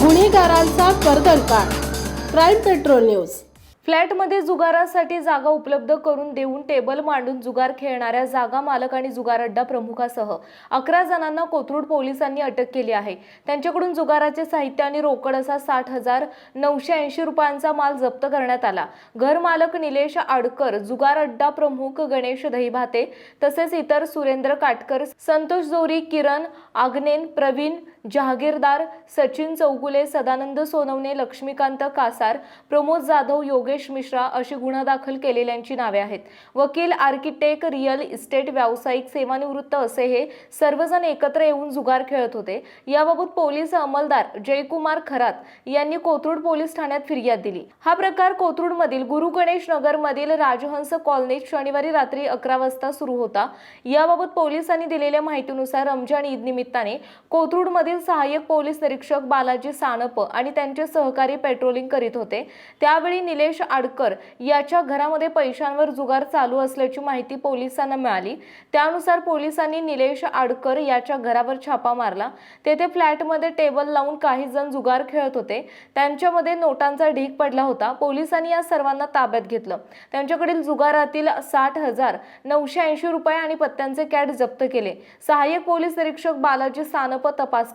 गुन्हेगारांचा कर्दनकाळ crime petrol news. फ्लॅटमध्ये जुगारासाठी जागा उपलब्ध करून देऊन टेबल मांडून जुगार खेळणाऱ्या जागा मालक आणि जुगार अड्डा प्रमुखासह अकरा जणांना कोथरूड पोलिसांनी अटक केली आहे. त्यांच्याकडून जुगाराचे साहित्य आणि रोकड असा साठ हजार नऊशे ऐंशी रुपयांचा माल जप्त करण्यात आला. घर मालक निलेश आडकर जुगार अड्डा प्रमुख गणेश दहीभाते तसेच इतर सुरेंद्र काटकर संतोष जोरी किरण आग्नेन प्रवीण जहागीरदार सचिन चौगुले सदानंद सोनवणे लक्ष्मीकांत कासार प्रमोद जाधव योगेश मिश्रा अशी गुन्हा दाखल केलेल्यांची नावे आहेत. वकील आर्किटेक्ट रिअल इस्टेट व्यावसायिक सेवानिवृत्त असे हे सर्वजण एकत्र येऊन जुगार खेळत होते. याबाबत पोलीस अंमलदार जयकुमार खरात यांनी कोथरूड पोलीस ठाण्यात फिर्याद दिली. हा प्रकार कोथरूडमधील गुरु गणेश नगरमधील राजहंस कॉलनीत शनिवारी रात्री अकरा वाजता सुरू होता. याबाबत पोलिसांनी दिलेल्या माहितीनुसार रमजान ईद निमित्ताने कोथरूडमधील सहाय्यक पोलीस निरीक्षक बालाजी सानप आणि त्यांचे सहकारी पेट्रोलिंग करीत होते. त्यावेळी निलेश आडकर याच्या घरामध्ये पैशांवर जुगार चालू असल्याची माहिती पोलिसांना मिळाली. त्यानुसार पोलिसांनी निलेश आडकर याच्या घरावर छापा मारला. तेथे फ्लॅटमध्ये टेबल लावून काही जण जुगार खेळत होते. त्यांच्यामध्ये नोटांचा ढीक पडला होता. पोलिसांनी या सर्वांना ताब्यात घेतलं. त्यांच्याकडील जुगारातील साठ हजार नऊशे ऐंशी रुपये आणि पत्त्यांचे कॅट जप्त केले. सहाय्यक पोलीस निरीक्षक बालाजी सानप तपास